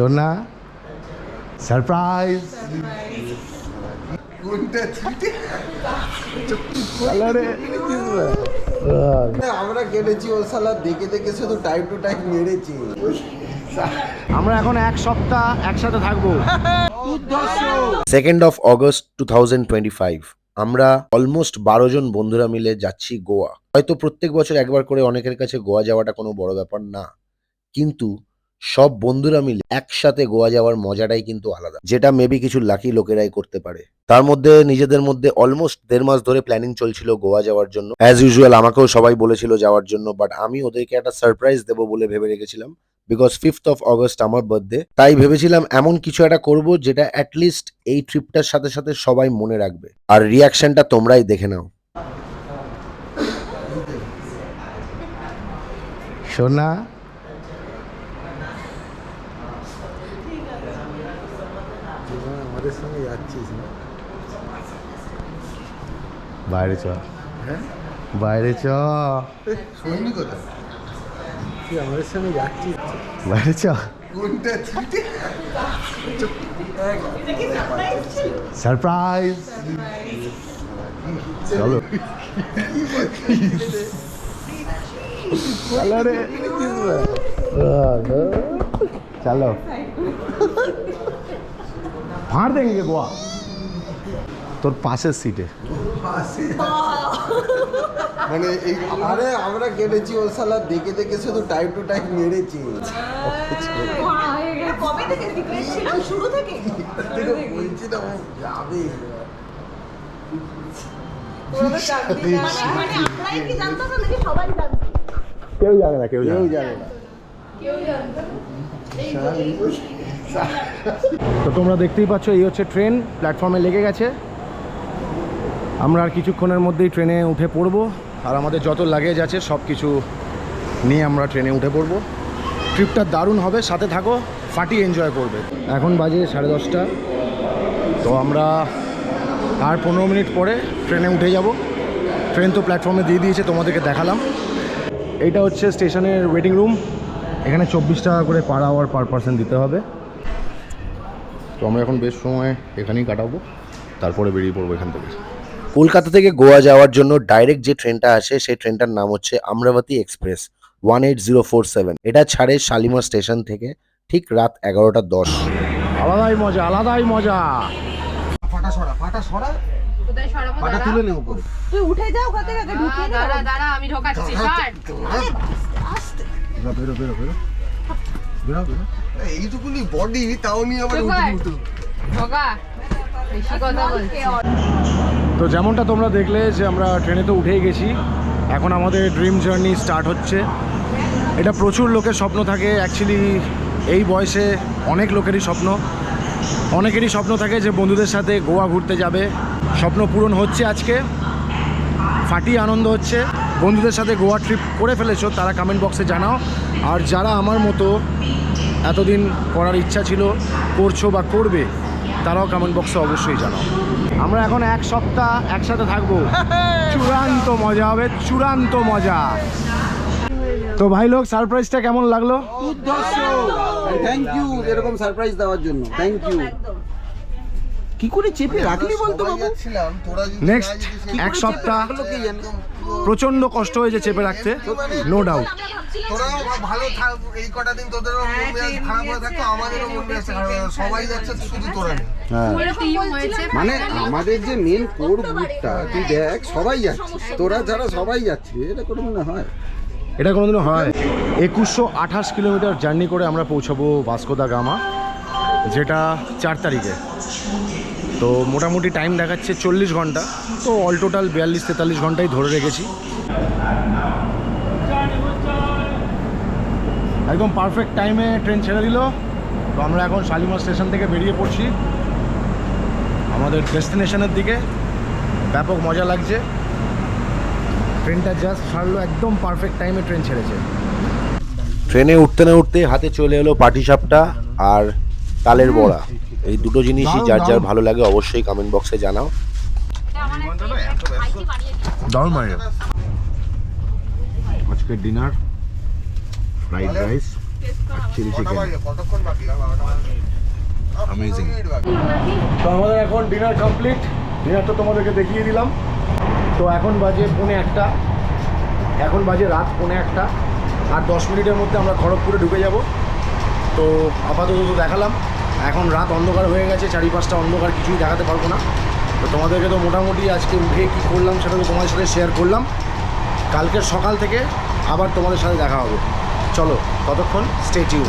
সোনা সারপ্রাইজ আমরা কেটেছি ও সালা দেখে দেখে শুধু টাইম টু টাইম মেরেছি। আমরা এখন এক সপ্তাহ একসাথে থাকব। Second of August two thousand twenty five আমরা অলমোস্ট বারো জন বন্ধুরা মিলে যাচ্ছি গোয়া। হয়তো প্রত্যেক বছর একবার করে অনেকের কাছে গোয়া যাওয়াটা কোনো বড় ব্যাপার না। কিন্তু সব বন্ধুরা মিলে একসাথে গোয়া যাওয়ার মজাটাই কিন্তু আলাদা। যেটা মেবি কিছু লাকি লোকেরাই করতে পারে। তার মধ্যে নিজেদের মধ্যে অলমোস্ট দেড় মাস ধরে প্ল্যানিং চলছিল গোয়া যাওয়ার জন্য। অ্যাজ ইউজুয়াল আমাকেও সবাই বলেছিল যাওয়ার জন্য বাট আমি ওদেরকে একটা সারপ্রাইজ দেবো বলে ভেবে রেখেছিলাম। বিকজ ফিফথ অফ অগস্ট আমার বার্থডে তাই ভেবেছিলাম এমন কিছু একটা করব যেটা অ্যাটলিস্ট এই ট্রিপটার সাথে সাথে সবাই মনে রাখবে। আর রিয়াকশনটা তোমরাই দেখে নাও। সোনা আমাদের সঙ্গে যাচ্ছিস না? বাইরে চ। বাইরে চ। শুনলি কোথায়? তুই আমাদের সঙ্গে যাচ্ছিস? বাইরে চ। সারপ্রাইজ। চলো। চলো রে চলো। ফাঁড় দেंगे গোয়া তোর পাশের সিটে মানে এই আরে আমরা কেটেছি ও সালা দেখে দেখে শুধু টাইম টু টাইম মেরেছি। কবে থেকে সিক্রেট ছিল? শুরু থেকে? বলছি না ও যাবে। মানে মানে আমরাই কি জানতাম না নাকি সবাই জানতো কেউ জানে না কেউ কেউ জানে না। তো তোমরা দেখতেই পাচ্ছ, এই হচ্ছে ট্রেন প্ল্যাটফর্মে লেগে গেছে। আমরা আর কিছুক্ষণের মধ্যেই ট্রেনে উঠে পড়ব। আর আমাদের যত লাগেজ আছে সব কিছু নিয়ে আমরা ট্রেনে উঠে পড়ব। ট্রিপটা দারুণ হবে, সাথে থাকো ফাটি এনজয় করবে। এখন বাজে সাড়ে দশটা। তো আমরা আর পনেরো মিনিট পরে ট্রেনে উঠে যাব। ট্রেন তো প্ল্যাটফর্মে দিয়ে দিয়েছে, তোমাদেরকে দেখালাম। এইটা হচ্ছে স্টেশনের ওয়েটিং রুম এখানে চব্বিশ টাকা করে পার আওয়ার পার পার্সন দিতে হবে। তো আমরা এখন বেশ সময় এখানেই কাটাবো তারপরে বেরিয়ে পড়ব এখান থেকে। কলকাতা থেকে গোয়া যাওয়ার জন্য ডাইরেক্ট যে ট্রেনটা আসে সেই ট্রেনটার নাম হচ্ছে Amravati express one eight zero four seven এটা ছাড়ে শালিমার স্টেশন থেকে ঠিক রাত এগারোটা দশ। আলাদাই মজা আলাদাই মজা। ফাটা সরা ফাটা সরা। ফাটা তুলে নেব। পরে তুই উঠে যাও ওখান থেকে ঢুকিয়ে দাঁড়া, দাঁড়া দাঁড়া আমি ঢোকাচ্ছি বেরো বেরো বেরো। এইটুকুনি বডি তাও নিয়ে আবার তো যেমনটা তোমরা দেখলে যে আমরা ট্রেনে তো উঠেই গেছি এখন আমাদের ড্রিম জার্নি স্টার্ট হচ্ছে। এটা প্রচুর লোকের স্বপ্ন থাকে অ্যাকচুয়ালি এই বয়সে অনেক লোকেরই স্বপ্ন। অনেকেরই স্বপ্ন থাকে যে বন্ধুদের সাথে গোয়া ঘুরতে যাবে। স্বপ্ন পূরণ হচ্ছে আজকে ফাটিয়ে আনন্দ হচ্ছে। বন্ধুদের সাথে গোয়া ট্রিপ করে ফেলেছো, তারা কমেন্ট বক্সে জানাও। আর যারা আমার মতো এতদিন করার ইচ্ছা ছিল, করছ বা করবে, তারাও কমেন্ট বক্সে অবশ্যই জানাও। আমরা এখন এক সপ্তাহ একসাথে থাকব। চূড়ান্ত মজা হবে, চূড়ান্ত মজা। তো ভাই লোক সারপ্রাইজটা কেমন লাগল? থ্যাংক ইউ এরকম সারপ্রাইজ দেওয়ার জন্য। থ্যাংক ইউ কি করে চেপে রাখলি বলতো বাবু? নেক্সট এক সপ্তাহ প্রচণ্ড কষ্ট হয়েছে চেপে রাখতে নো ডাউট তোরাও ভালো থাক এই কটা দিন তোদেরও খারাপ হয়ে থাকতো আমাদেরও মন মেজাজ খারাপ হয়ে থাকতো। সবাই যাচ্ছে শুধু তোরা হ্যাঁ। মানে আমাদের যে মেন কোর গ্রুপটা তুই দেখ সবাই যাচ্ছে। তোরা যারা সবাই যাচ্ছে। এটা করে মনে হয়। এটা কোনোদিনও হয়। একুশশো আঠাশ কিলোমিটার জার্নি করে আমরা পৌঁছাবো ভাস্কো দা গামা যেটা চার তারিখে। তো মোটামুটি টাইম দেখাচ্ছে চল্লিশ ঘণ্টা। তো অল টোটাল বিয়াল্লিশ তেতাল্লিশ ঘন্টাই ধরে রেখেছি। একদম পারফেক্ট টাইমে ট্রেন ছেড়ে দিল। তো আমরা এখন শালিমার স্টেশন থেকে বেরিয়ে পড়ছি। আমাদের ডেস্টিনেশনের দিকে। ব্যাপক মজা লাগছে। ট্রেনটা জাস্ট ছাড়লো, একদম পারফেক্ট টাইমে ট্রেন ছেড়েছে। ট্রেনে উঠতে না উঠতে হাতে চলে এলো পাটিসাপটা, আর তালের বড়া। এই দুটো জিনিসই যার যার ভালো লাগে অবশ্যই কমেন্ট বক্সে জানাও। আজকে dinner fried rice chilli chicken কতক্ষণ বাকি? amazing. তো আমাদের এখন ডিনার কমপ্লিট ডিনার তো তোমাদেরকে দেখিয়ে দিলাম। তো এখন বাজে পৌনে একটা। এখন বাজে রাত পৌনে একটা। আর দশ মিনিটের মধ্যে আমরা খড়গপুরে ঢুকে যাব। তো আপাতত তো দেখালাম। এখন রাত অন্ধকার হয়ে গেছে, চারিপাশটা অন্ধকার, কিছুই দেখাতে পারব না। তো তোমাদেরকে তো মোটামুটি আজকে উঠে কী করলাম সেটা তো তোমাদের সাথে শেয়ার করলাম। কালকের সকাল থেকে আবার তোমাদের সাথে দেখা হবে। চলো, ততক্ষণ স্টে টিউন